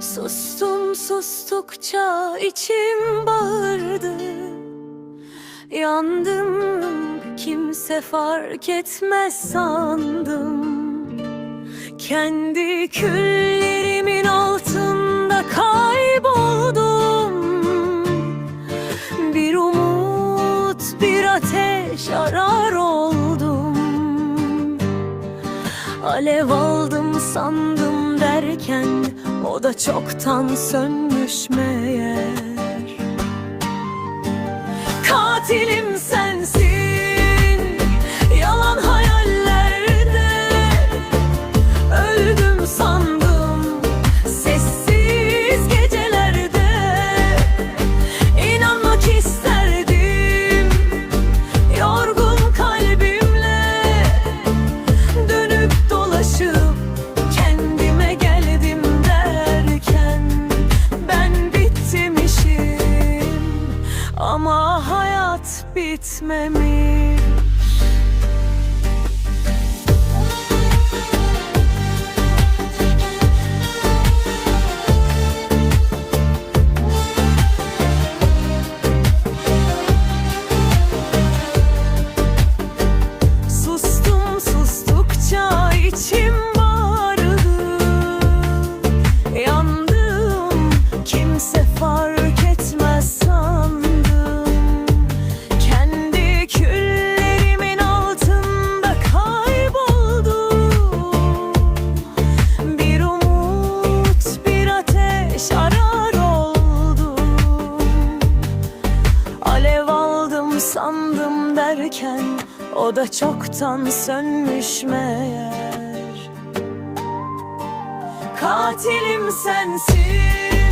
Sustum sustukça içim bağırdı. Yandım kimse fark etmez sandım. Kendi küllerimin altında kayboldum. Bir umut bir ateş arar oldum. Alev aldım sandım derken O da çoktan sönmüş meğer. Katilim sensin hayat bitmemiş sandım derken O da çoktan sönmüş meğer. Katilim sensin